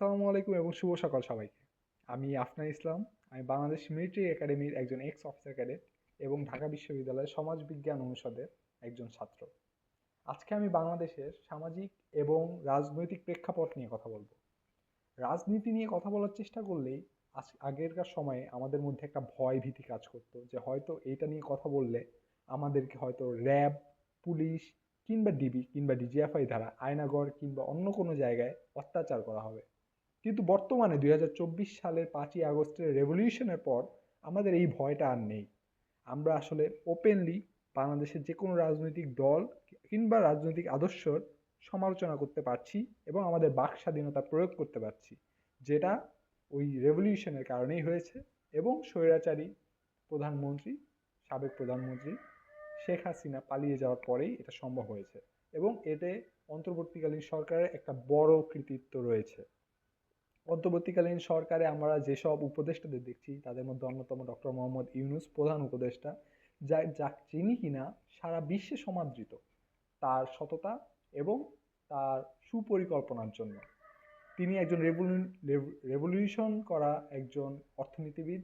আসসালামু আলাইকুম এবং শুভ সকাল সবাইকে। আমি আফনান ইসলাম, আমি বাংলাদেশ মিলিটারি একাডেমির একজন এক্স অফিসার ক্যাডেট এবং ঢাকা বিশ্ববিদ্যালয়ের সমাজ বিজ্ঞান অনুষদের একজন ছাত্র। আজকে আমি বাংলাদেশের সামাজিক এবং রাজনৈতিক প্রেক্ষাপট নিয়ে কথা বলব। রাজনীতি নিয়ে কথা বলার চেষ্টা করলেই আজ আগেরকার সময়ে আমাদের মধ্যে একটা ভয় ভীতি কাজ করতো যে হয়তো এইটা নিয়ে কথা বললে আমাদেরকে হয়তো র্যাব, পুলিশ কিংবা ডিবি কিংবা ডিজিএফআই দ্বারা আয়নাগর কিংবা অন্য কোনো জায়গায় অত্যাচার করা হবে। কিন্তু বর্তমানে দুই হাজার চব্বিশ সালের পাঁচই আগস্টের রেভলিউশনের পর আমাদের এই ভয়টা আর নেই। আমরা আসলে ওপেনলি বাংলাদেশের যে কোনো রাজনৈতিক দল কিংবা রাজনৈতিক আদর্শর সমালোচনা করতে পারছি এবং আমাদের বাক স্বাধীনতা প্রয়োগ করতে পারছি, যেটা ওই রেভলিউশনের কারণেই হয়েছে এবং স্বৈরাচারী প্রধানমন্ত্রী, সাবেক প্রধানমন্ত্রী শেখ হাসিনা পালিয়ে যাওয়ার পরেই এটা সম্ভব হয়েছে এবং এতে অন্তর্বর্তীকালীন সরকারের একটা বড় কৃতিত্ব রয়েছে। অন্তর্বর্তীকালীন সরকারে আমরা যেসব উপদেষ্টাদের দেখছি, তাদের মধ্যে অন্যতম ডক্টর মোহাম্মদ ইউনুস, প্রধান উপদেষ্টা যা যা যিনি কিনা সারা বিশ্বে সমাদৃত। তার সততা এবং তার সুপরিকল্পনার জন্য। তিনি একজন রেভলিউশন করা একজন অর্থনীতিবিদ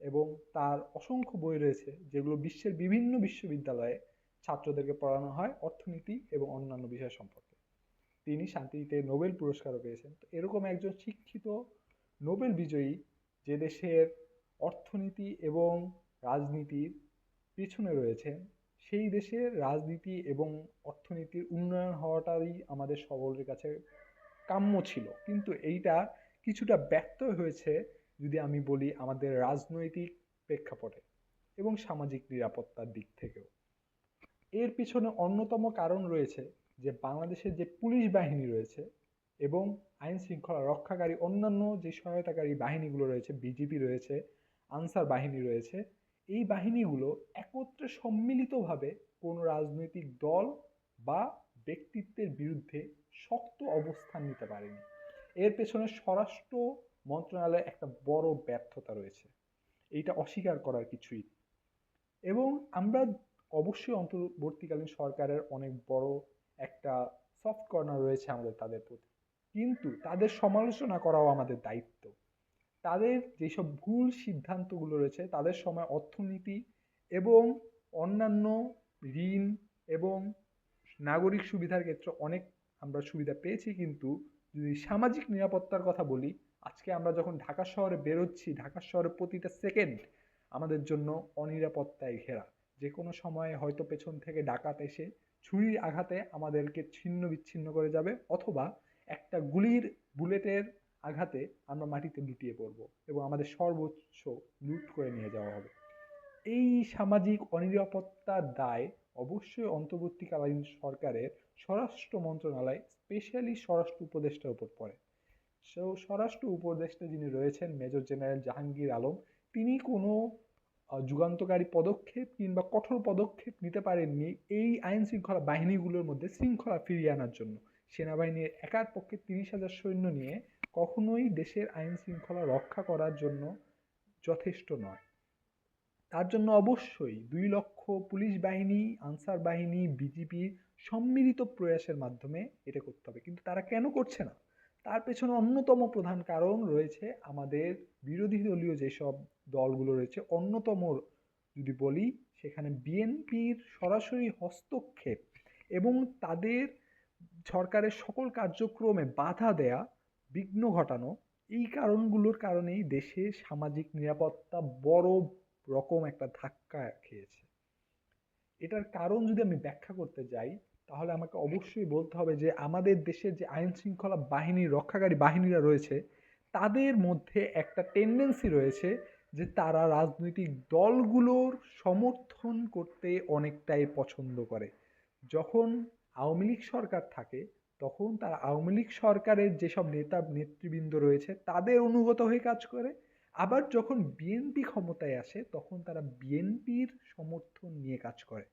এবং তার অসংখ্য বই রয়েছে, যেগুলো বিশ্বের বিভিন্ন বিশ্ববিদ্যালয়ে ছাত্রদেরকে পড়ানো হয় অর্থনীতি এবং অন্যান্য বিষয় সম্পর্কে। তিনি শান্তিতে নোবেল পুরস্কারও পেয়েছেন। তো এরকম একজন শিক্ষিত নোবেল বিজয়ী যে দেশের অর্থনীতি এবং রাজনীতির পিছনে রয়েছেন, সেই দেশের রাজনীতি এবং অর্থনীতির উন্নয়ন হওয়াটাই আমাদের সকলের কাছে কাম্য ছিল। কিন্তু এইটা কিছুটা ব্যর্থ হয়েছে যদি আমি বলি আমাদের রাজনৈতিক প্রেক্ষাপটে এবং সামাজিক নিরাপত্তার দিক থেকেও। এর পিছনে অন্যতম কারণ রয়েছে যে বাংলাদেশের যে পুলিশ বাহিনী রয়েছে এবং আইন শৃঙ্খলা রক্ষাকারী অন্যান্য যে সহায়তাকারী বাহিনীগুলো রয়েছে বিজিবি রয়েছে, আনসার বাহিনী রয়েছে, এই বাহিনীগুলো একত্রে সম্মিলিতভাবে কোনো রাজনৈতিক দল বা ব্যক্তিত্বের বিরুদ্ধে শক্ত অবস্থান নিতে পারেনি। এর পেছনে স্বরাষ্ট্র মন্ত্রণালয়ে একটা বড় ব্যর্থতা রয়েছে। এইটা অস্বীকার করার কিছুই এবং আমরা অবশ্যই অন্তর্বর্তীকালীন সরকারের অনেক বড় একটা সফট কর্নার রয়েছে আমাদের, তাদের প্রতি। কিন্তু তাদের সমালোচনা করাও আমাদের দায়িত্ব। তাদের যেসব ভুল সিদ্ধান্তগুলো রয়েছে, তাদের সময় অর্থনীতি এবং অন্যান্য ঋণ এবং নাগরিক সুবিধার ক্ষেত্রে অনেক আমরা সুবিধা পেয়েছি। কিন্তু যদি সামাজিক নিরাপত্তার কথা বলি, আজকে আমরা যখন ঢাকা শহরে বেরোচ্ছি, ঢাকা শহরে প্রতিটা সেকেন্ড আমাদের জন্য অনিরাপত্তায় ঘেরা। যে কোনো সময়ে হয়তো পেছন থেকে ডাকাত এসে ছুরির আঘাতে আমাদেরকে ছিন্ন বিচ্ছিন্ন করে যাবে অথবা একটা গুলির বুলেটের আঘাতে আমরা মাটিতে লুটিয়ে পড়ব এবং আমাদের সর্বোচ্চ লুট করে নিয়ে যাওয়া হবে। এই সামাজিক অনিরাপত্তার দায় অবশ্যই অন্তর্বর্তীকালীন সরকারের স্বরাষ্ট্র মন্ত্রণালয়, স্পেশালি স্বরাষ্ট্র উপদেষ্টার উপর পড়ে। সো, স্বরাষ্ট্র উপদেষ্টা যিনি রয়েছেন, মেজর জেনারেল জাহাঙ্গীর আলম, তিনি কোনো যুগান্তকারী পদক্ষেপ কিংবা কঠোর পদক্ষেপ নিতে পারেননি এই আইন শৃঙ্খলা বাহিনীগুলোর মধ্যে শৃঙ্খলা ফিরিয়ে আনার জন্য। সেনাবাহিনীর একার পক্ষে তিরিশ হাজার সৈন্য নিয়ে কখনোই দেশের আইন শৃঙ্খলা রক্ষা করার জন্য যথেষ্ট নয়। তার জন্য অবশ্যই দুই লক্ষ পুলিশ বাহিনী, আনসার বাহিনী, বিজিবির সম্মিলিত প্রয়াসের মাধ্যমে এটা করতে হবে। কিন্তু তারা কেন করছে না? তার পেছনে অন্যতম প্রধান কারণ রয়েছে আমাদের বিরোধী দলীয় যেসব দলগুলো রয়েছে, অন্যতম যদি বলি সেখানে বিএনপির সরাসরি হস্তক্ষেপ এবং তাদের সরকারের সকল কার্যক্রমে বাধা দেয়া, বিঘ্ন ঘটানো, এই কারণগুলোর কারণেই দেশে সামাজিক নিরাপত্তা বড় রকম একটা ধাক্কা খেয়েছে। এটার কারণ যদি আমি ব্যাখ্যা করতে যাই তাহলে আমাকে অবশ্যই বলতে হবে যে আমাদের দেশের যে আইন শৃঙ্খলা বাহিনীর রক্ষাকারী বাহিনীরা রয়েছে, তাদের মধ্যে একটা টেন্ডেন্সি রয়েছে যে তারা রাজনৈতিক দলগুলোর সমর্থন করতে অনেকটাই পছন্দ করে। যখন আওয়ামী লীগ সরকার থাকে, তখন তারা আওয়ামী লীগ সরকারের যেসব নেতা, নেতৃবৃন্দ রয়েছে, তাদের অনুগত হয়ে কাজ করে। আবার যখন বিএনপি ক্ষমতায় আসে, তখন তারা বিএনপির সমর্থন নিয়ে কাজ করে।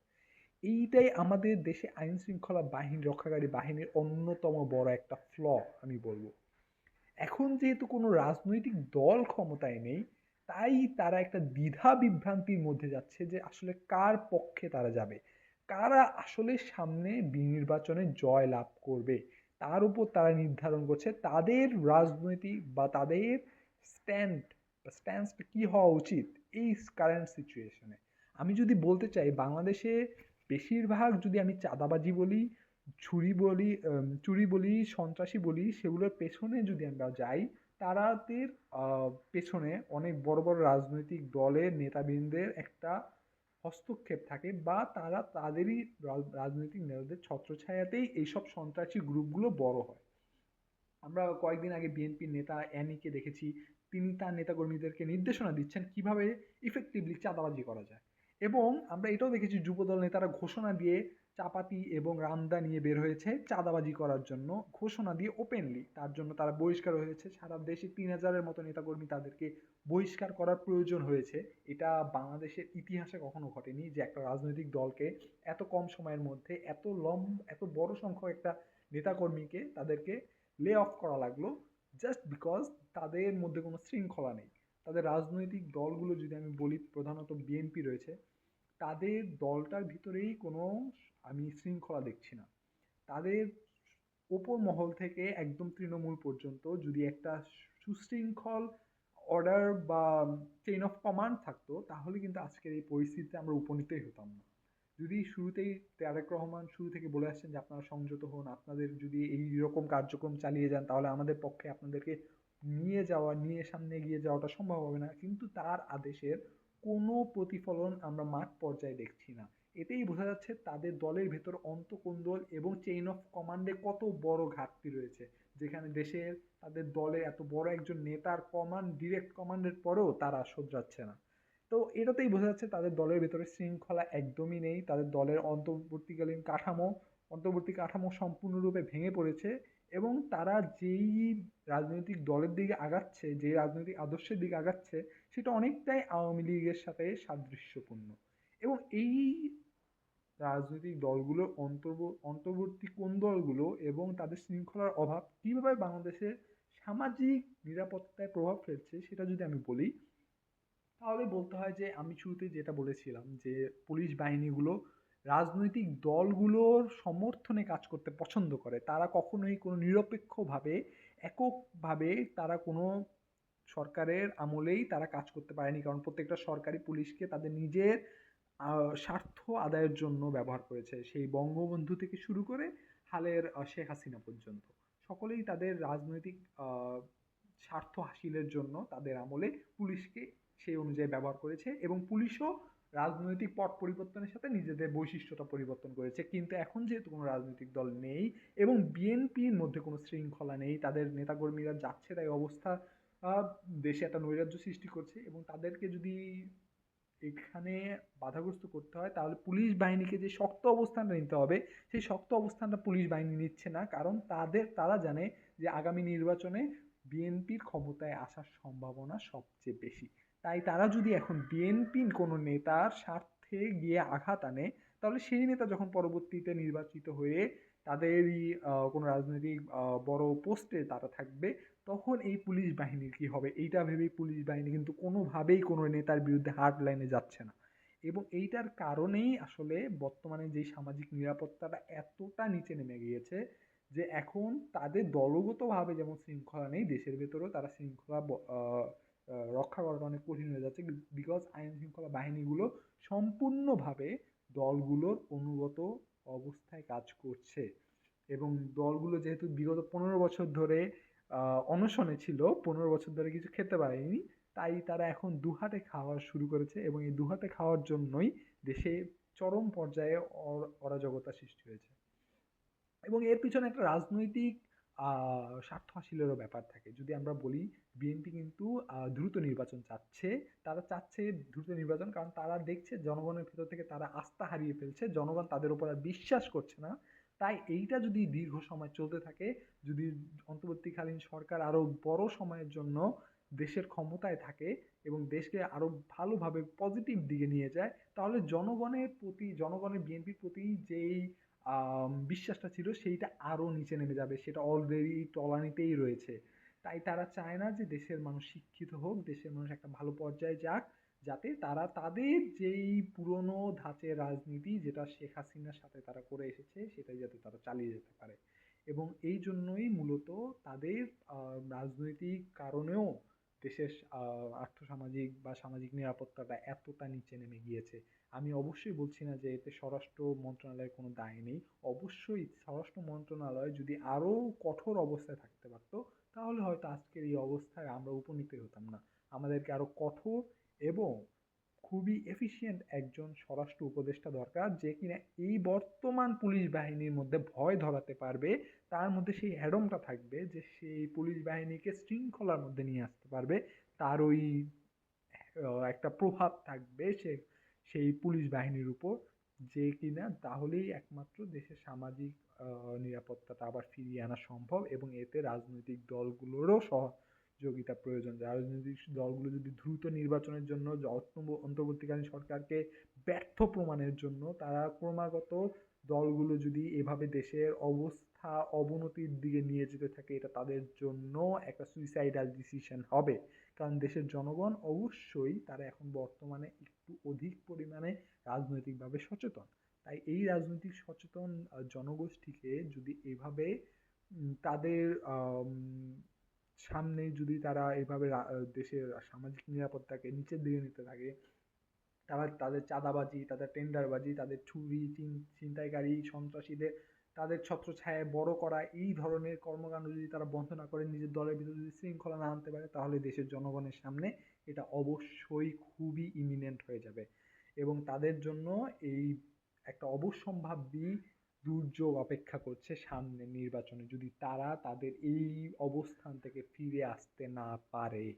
এইটাই আমাদের দেশে আইন শৃঙ্খলা বাহিনী, রক্ষাকারী বাহিনীর অন্যতম বড় একটা ফ্ল আমি বলব। এখন যেহেতু কোনো রাজনৈতিক দল ক্ষমতায় নেই, তাই তারা একটা দ্বিধা বিভ্রান্তির মধ্যে যাচ্ছে যে আসলে কার পক্ষে তারা যাবে? কারা আসলে সামনে নির্বাচনে জয় লাভ করবে? তার উপর তারা নির্ধারণ করছে তাদের রাজনৈতিক বা তাদের স্ট্যান্ড বা স্ট্যান্সটা কী হওয়া উচিত এই কারেন্ট সিচুয়েশনে আমি যদি বলতে চাই, বাংলাদেশে বেশিরভাগ যদি আমি চাঁদাবাজি বলি ছুরি বলি চুরি বলি, সন্ত্রাসী বলি, সেগুলোর পেছনে যদি আমরা যাই, তারাদের পেছনে অনেক বড় বড় রাজনৈতিক দলের নেতাবৃন্দের একটা হস্তক্ষেপ থাকে বা তারা তাদেরই রাজনৈতিক নেতাদের ছত্রছায়াতেই এইসব সন্ত্রাসী গ্রুপগুলো বড় হয়। আমরা কয়েকদিন আগে বিএনপির নেতা অ্যানিকে দেখেছি, তিনি তার নেতাকর্মীদেরকে নির্দেশনা দিচ্ছেন কীভাবে ইফেক্টিভলি চাঁদাবাজি করা যায়। এবং আমরা এটাও দেখেছি যুবদল নেতারা ঘোষণা দিয়ে চাপাতি এবং রামদা নিয়ে বের হয়েছে চাঁদাবাজি করার জন্য, ঘোষণা দিয়ে ওপেনলি তার জন্য তারা বহিষ্কার হয়েছে। সারা দেশে তিন হাজারের মতো নেতাকর্মী তাদেরকে বহিষ্কার করার প্রয়োজন হয়েছে। এটা বাংলাদেশের ইতিহাসে কখনো ঘটেনি যে একটা রাজনৈতিক দলকে এত কম সময়ের মধ্যে, এত লম এত বড় সংখ্যক একটা নেতাকর্মীকে তাদেরকে লে অফ করা লাগল জাস্ট বিকজ তাদের মধ্যে কোনো শৃঙ্খলা নেই। তাদের রাজনৈতিক দলগুলো যদি আমি বলি, প্রধানত বিএনপি রয়েছে, তাদের দলটার ভিতরেই কোনো আমি শৃঙ্খলা দেখছি না। তাদের ওপর মহল থেকে একদম তৃণমূল পর্যন্ত যদি একটা সুশৃঙ্খল অর্ডার বা চেইন অফ কমান্ড থাকতো, তাহলে কিন্তু আজকের এই পরিস্থিতিতে আমরা উপনীতই হতাম না। যদি শুরুতেই তারেক রহমান শুরু থেকে বলে আসছেন যে আপনারা সংযত হন, আপনাদের যদি এই রকম কার্যক্রম চালিয়ে যান, তাহলে আমাদের পক্ষে আপনাদেরকে নিয়ে যাওয়া, নিয়ে সামনে এগিয়ে যাওয়াটা সম্ভব হবে না। কিন্তু তার আদেশের কোনো প্রতিফলন আমরা মাঠ পর্যায়ে দেখছি না। এতেই বোঝা যাচ্ছে তাদের দলের ভেতর অন্তকোন্দল এবং চেইন অফ কমান্ডে কত বড় ঘাটতি রয়েছে। যেখানে দেশের, তাদের দলে এত বড় একজন নেতার কমান্ড ডিরেক্ট কমান্ডের পরেও তারা শোধরাচ্ছে না। তো এটাতেই বোঝা যাচ্ছে তাদের দলের ভেতরে শৃঙ্খলা একদমই নেই। তাদের দলের অন্তর্বর্তীকালীন কাঠামো, অন্তর্বর্তী কাঠামো সম্পূর্ণরূপে ভেঙে পড়েছে। এবং তারা যেই রাজনৈতিক দলের দিকে আগাচ্ছে যে রাজনৈতিক আদর্শের দিকে আগাচ্ছে, সেটা অনেকটাই আওয়ামী লীগের সাথে সাদৃশ্যপূর্ণ। এবং এই রাজনৈতিক দলগুলোর অন্তর্বর্তী কোন দলগুলো এবং তাদের শৃঙ্খলার অভাব কীভাবে বাংলাদেশের সামাজিক নিরাপত্তায় প্রভাব ফেলছে সেটা যদি আমি বলি, তাহলে বলতে হয় যে আমি শুরুতে যেটা বলেছিলাম যে পুলিশ বাহিনীগুলো রাজনৈতিক দলগুলোর সমর্থনে কাজ করতে পছন্দ করে। তারা কখনোই কোনো নিরপেক্ষভাবে, এককভাবে তারা কোনো সরকারের আমলেই তারা কাজ করতে পারেনি। কারণ প্রত্যেকটা সরকারি পুলিশকে তাদের নিজের স্বার্থ আদায়ের জন্য ব্যবহার করেছে। সেই বঙ্গবন্ধু থেকে শুরু করে হালের শেখ হাসিনা পর্যন্ত। সকলেই তাদের রাজনৈতিক স্বার্থ হাসিলের জন্য তাদের আমলে পুলিশকে সেই অনুযায়ী ব্যবহার করেছে এবং পুলিশও রাজনৈতিক পট পরিবর্তনের সাথে নিজেদের বৈশিষ্ট্যটা পরিবর্তন করেছে। কিন্তু এখন যেহেতু কোনো রাজনৈতিক দল নেই এবং বিএনপির মধ্যে কোনো শৃঙ্খলা নেই, তাদের নেতাকর্মীরা যাচ্ছে তাই অবস্থা দেশে একটা নৈরাজ্য সৃষ্টি করছে এবং তাদেরকে যদি এখানে বাধাগ্রস্ত করতে হয়, তাহলে পুলিশ বাহিনীকে যে শক্ত অবস্থানটা নিতে হবে, সেই শক্ত অবস্থানটা পুলিশ বাহিনী নিচ্ছে না। কারণ তাদের, তারা জানে যে আগামী নির্বাচনে বিএনপির ক্ষমতায় আসার সম্ভাবনা সবচেয়ে বেশি। তাই তারা যদি এখন বিএনপির কোনো নেতার স্বার্থে গিয়ে আঘাত আনে, তাহলে সেই নেতা যখন পরবর্তীতে নির্বাচিত হয়ে তাদেরই কোনো রাজনৈতিক বড় পোস্টে তারা থাকবে, তখন এই পুলিশ বাহিনীর কী হবে? এইটা ভেবেই পুলিশ বাহিনী কিন্তু কোনোভাবেই কোনো নেতার বিরুদ্ধে হার্ড লাইনে যাচ্ছে না। এবং এইটার কারণেই আসলে বর্তমানে যে সামাজিক নিরাপত্তাটা এতটা নিচে নেমে গিয়েছে যে এখন তাদের দলগতভাবে যেমন শৃঙ্খলা নেই, দেশের ভেতরেও তারা শৃঙ্খলা রক্ষা করাটা অনেক কঠিন হয়ে যাচ্ছে। বিকজ আইন শৃঙ্খলা বাহিনীগুলো সম্পূর্ণভাবে দলগুলোর অনুগত অবস্থায় কাজ করছে। এবং দলগুলো যেহেতু বিগত পনেরো বছর ধরে অনশনে ছিল, পনেরো বছর ধরে কিছু খেতে পারেনি, তাই তারা এখন দুহাতে খাওয়া শুরু করেছে এবং এই দুহাতে খাওয়ার জন্যই দেশে চরম পর্যায়ে অরাজকতা সৃষ্টি হয়েছে। এবং এর পিছনে একটা রাজনৈতিক স্বার্থ হাসিলেরও ব্যাপার থাকে। যদি আমরা বলি বিএনপি কিন্তু দ্রুত নির্বাচন চাচ্ছে, তারা চাচ্ছে দ্রুত নির্বাচন কারণ তারা দেখছে জনগণের ভেতর থেকে তারা আস্থা হারিয়ে ফেলছে, জনগণ তাদের উপর আর বিশ্বাস করছে না। তাই এইটা যদি দীর্ঘ সময় চলতে থাকে, যদি অন্তর্বর্তীকালীন সরকার আরও বড় সময়ের জন্য দেশের ক্ষমতায় থাকে এবং দেশকে আরও ভালোভাবে পজিটিভ দিকে নিয়ে যায়, তাহলে জনগণের প্রতি, জনগণের বিএনপির প্রতি যেই বিশ্বাসটা ছিল সেইটা আরও নিচে নেমে যাবে, সেটা অলরেডি তলানিতেই রয়েছে। তাই তারা চায় না যে দেশের মানুষ শিক্ষিত হোক, দেশের মানুষ একটা ভালো পর্যায়ে যাক, যাতে তারা তাদের যেই পুরনো ধাঁচের রাজনীতি যেটা শেখ হাসিনার সাথে তারা করে এসেছে, সেটাই যাতে তারা চালিয়ে যেতে পারে। এবং এই জন্যই মূলত তাদের রাজনৈতিক কারণেও দেশের আর্থসামাজিক বা সামাজিক নিরাপত্তাটা এতটা নিচে নেমে গিয়েছে। আমি অবশ্যই বলছি না যে এতে স্বরাষ্ট্র মন্ত্রণালয়ের কোনো দায় নেই। অবশ্যই স্বরাষ্ট্র মন্ত্রণালয় যদি আরও কঠোর অবস্থায় থাকতে পারতো, তাহলে হয়তো আজকের এই অবস্থায় আমরা উপনীতই হতাম না। আমাদেরকে আরও কঠোর এবং খুবই এফিশিয়েন্ট একজন স্বরাষ্ট্র উপদেষ্টা দরকার, যে কিনা এই বর্তমান পুলিশ বাহিনীর মধ্যে ভয় ধরাতে পারবে, তার মধ্যে সেই অ্যাডমটা থাকবে যে সেই পুলিশ বাহিনীকে শৃঙ্খলার মধ্যে নিয়ে আসতে পারবে। তার ওই একটা প্রভাব থাকবে সে সেই পুলিশ বাহিনীর উপর যে কিনা তাহলেই একমাত্র দেশের সামাজিক নিরাপত্তাটা আবার ফিরিয়ে আনা সম্ভব এবং এতে রাজনৈতিক দলগুলোরও সহযোগিতা প্রয়োজন। রাজনৈতিক দলগুলো যদি দ্রুত নির্বাচনের জন্য অন্তর্বর্তীকালীন সরকারকে ব্যর্থ প্রমাণের জন্য তারা ক্রমাগত দলগুলো যদি এভাবে দেশের অবস্থা অবনতির দিকে নিয়ে যেতে থাকে, এটা তাদের জন্য একটা সুইসাইডাল ডিসিশন হবে। কারণ দেশের জনগণ অবশ্যই তারা এখন বর্তমানে একটু অধিক পরিমাণে রাজনৈতিকভাবে সচেতন। তাই এই রাজনৈতিক সচেতন জনগোষ্ঠীকে যদি এভাবে তাদের সামনে যদি তারা এভাবে দেশের সামাজিক নিরাপত্তাকে নিচের দিকে নিতে থাকে, তারা তাদের চাঁদাবাজি, তাদের টেন্ডারবাজি তাদের চিন- ছিনতাইকারী, সন্ত্রাসীদের তাদের ছত্রছায়ায় বড় করা এই ধরনের কর্মকাণ্ড যদি তারা বন্ধ না করে, নিজের দলের ভিতরে যদি শৃঙ্খলা না আনতে পারে, তাহলে দেশের জনগণের সামনে এটা অবশ্যই খুবই ইমিনেন্ট হয়ে যাবে। এবং তাদের জন্য এই একটা অবশ্যম্ভাবী দুর্যোগ অপেক্ষা করছে সামনে নির্বাচনে, যদি তারা তাদের এই অবস্থান থেকে ফিরে আসতে না পারে।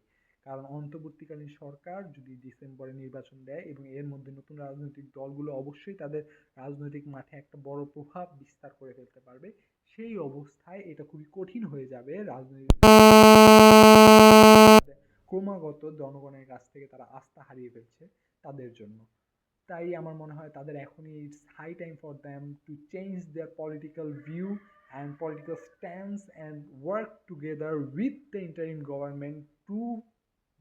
কারণ অন্তর্বর্তীকালীন সরকার যদি ডিসেম্বরে নির্বাচন দেয় এবং এর মধ্যে নতুন রাজনৈতিক দলগুলো অবশ্যই তাদের রাজনৈতিক মাঠে একটা বড় প্রভাব বিস্তার করে ফেলতে পারবে। সেই অবস্থায় এটা খুবই কঠিন হয়ে যাবে রাজনৈতিক ক্রমাগত জনগণের কাছ থেকে তারা আস্থা হারিয়ে ফেলছে তাদের জন্য। তাই আমার মনে হয় তাদের এখনই it's high time for them to change their political view and political stance and work together with the interim government to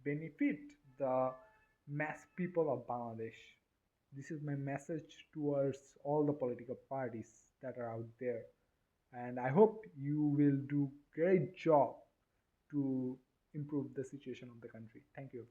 benefit the mass people of Bangladesh. This is my message towards all the political parties that are out there. And I hope you will do great job to improve the situation of the country. Thank you.